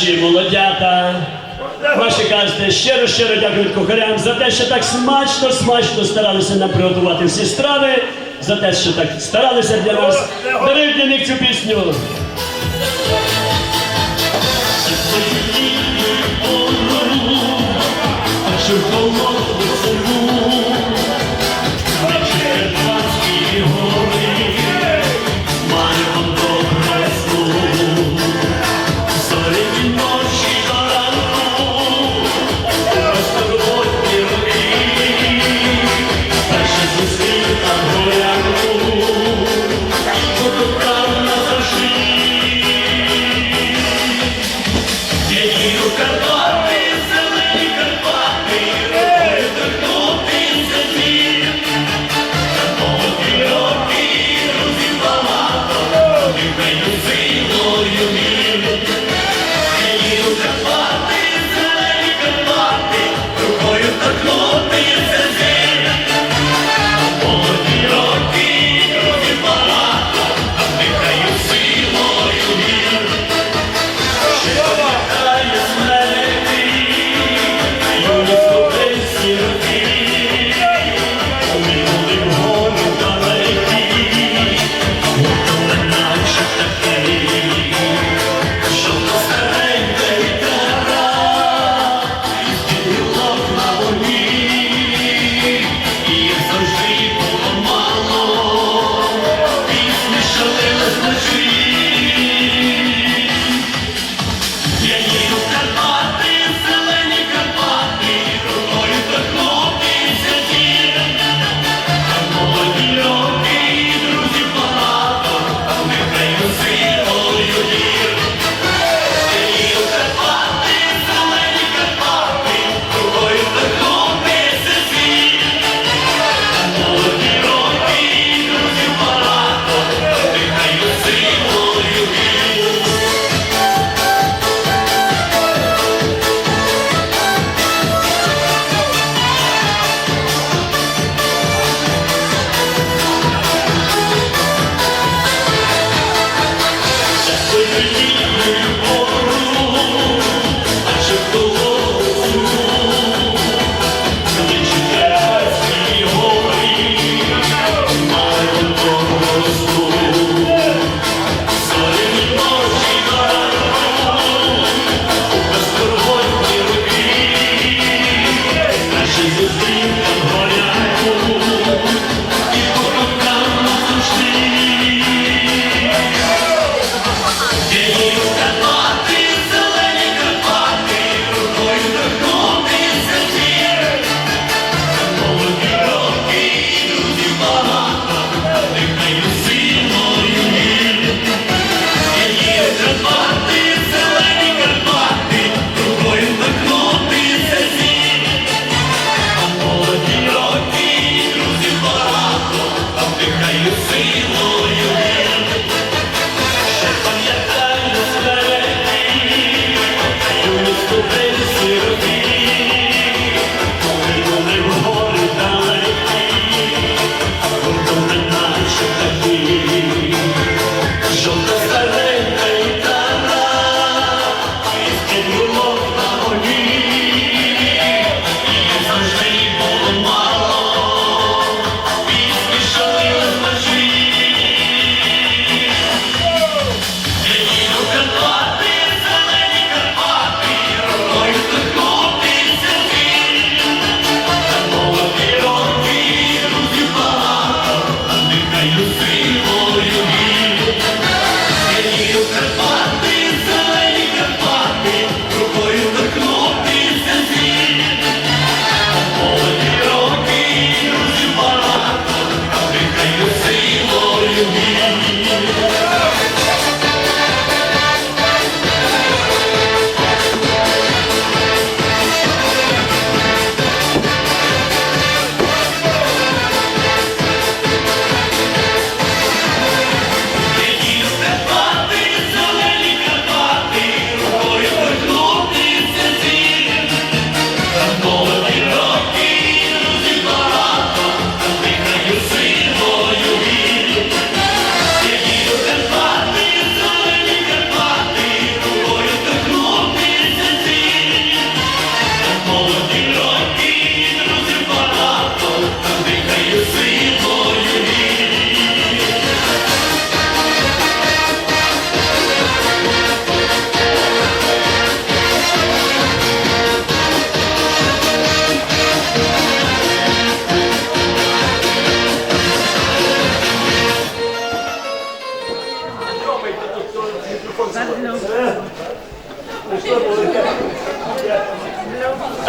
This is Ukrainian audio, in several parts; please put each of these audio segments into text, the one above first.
наші молодята. Ваші кажете, щиро-щиро дякують кухарям за те, що так смачно, смачно старалися нам приготувати всі страви, за те, що так старалися для вас. Дарив для них цю пісню. Чого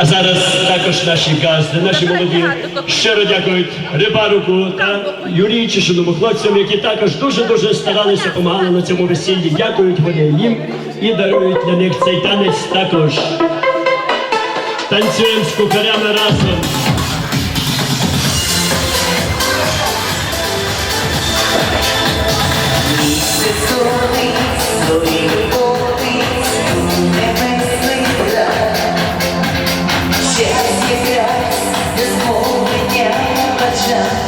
А зараз також наші газди, наші молоді щиро дякують Рибаруку та Юрію Чешиному хлопцям, які також дуже-дуже старалися, допомагали на цьому весіллі. Дякують вони їм і дарують для них цей танець також. Танцюємо з кухарями разом.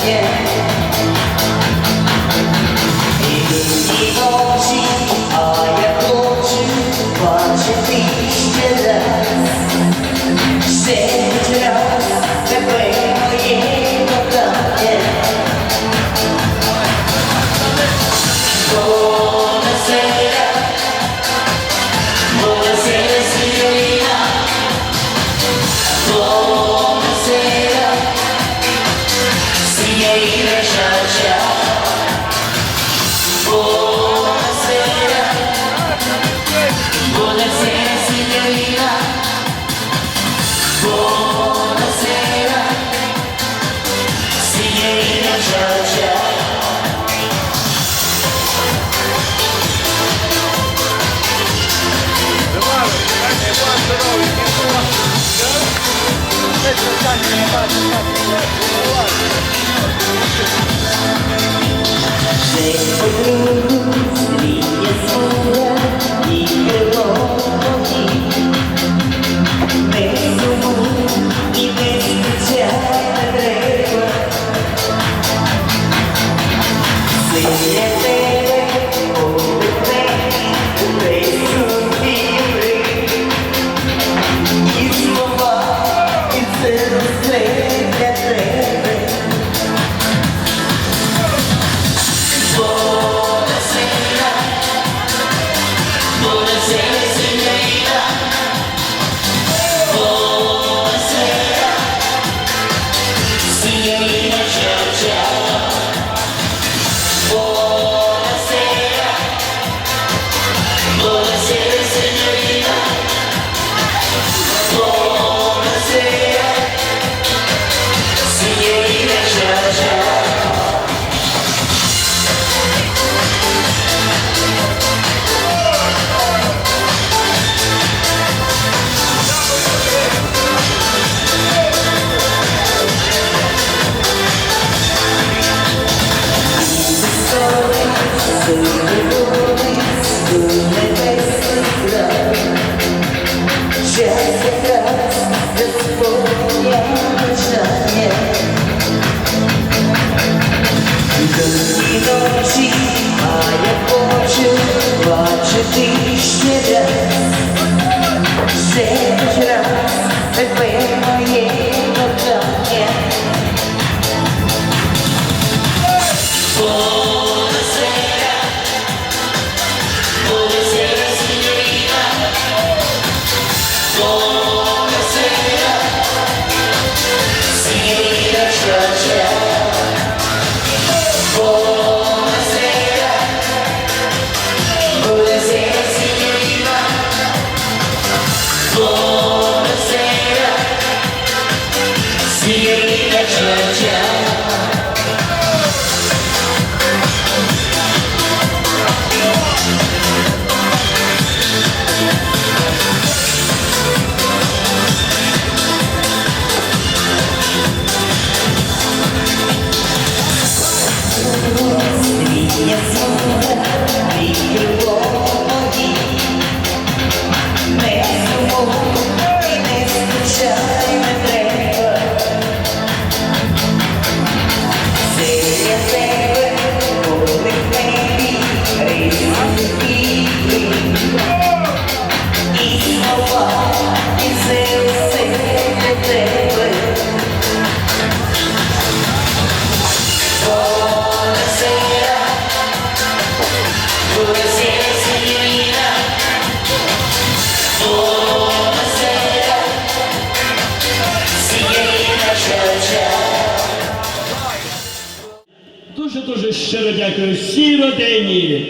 Yeah. They believe, oh, Розсміє сонце, і любов. Дуже-дуже щиро дякую всій родині,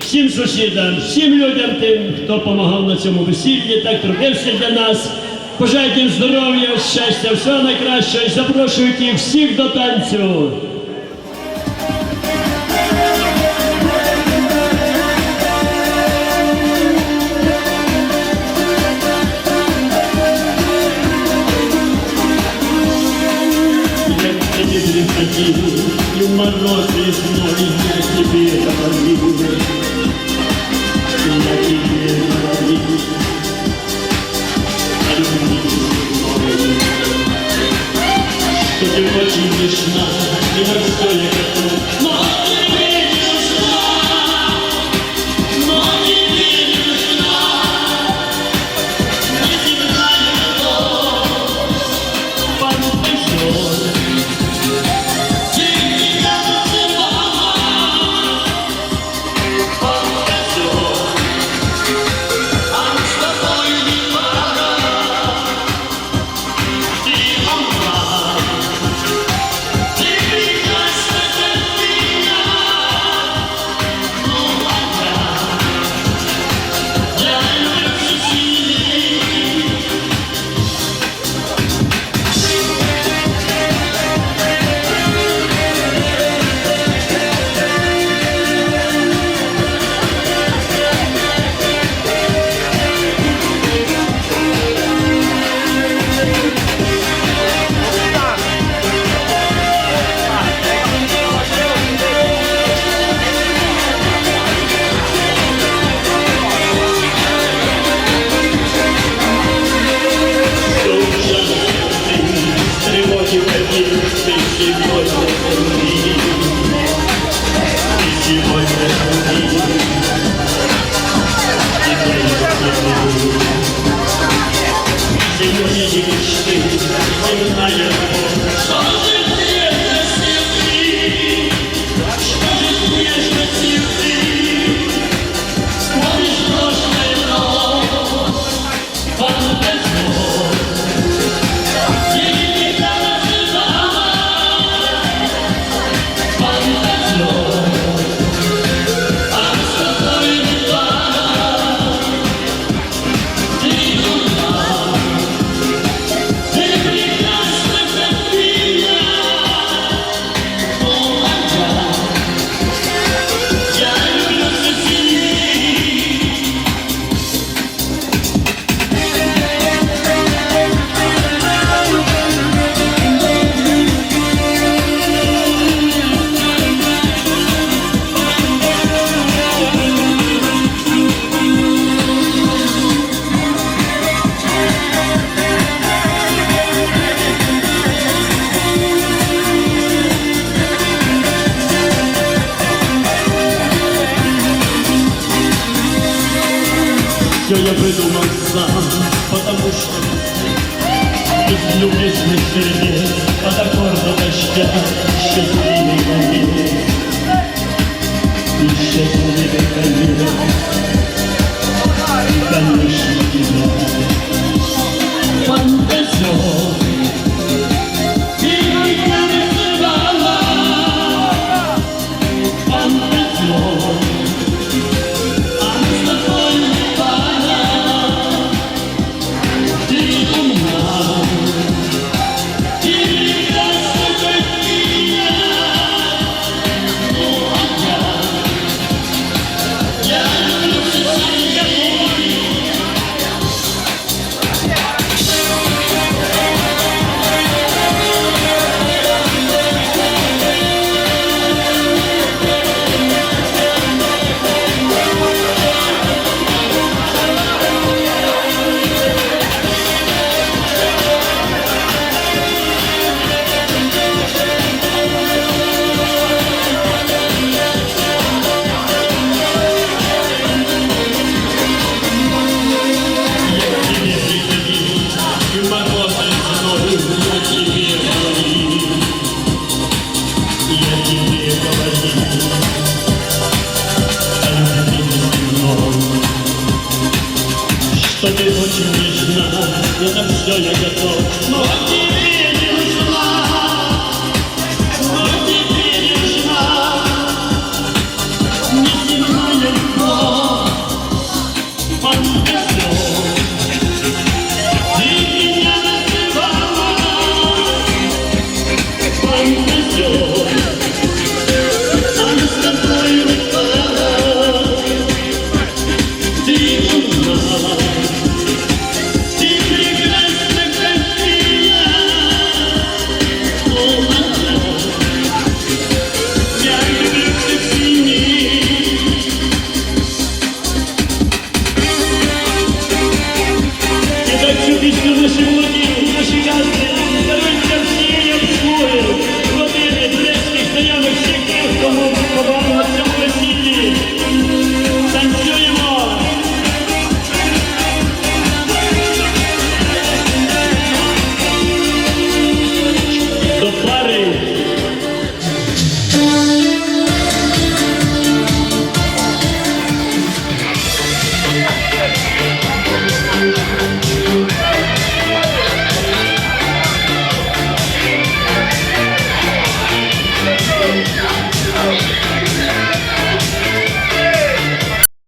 всім сусідам, всім людям тим, хто допомагав на цьому весіллі, так трудився для нас. Бажають їм здоров'я, щастя, всього найкращого і запрошують їх всіх до танцю. Senhor, 요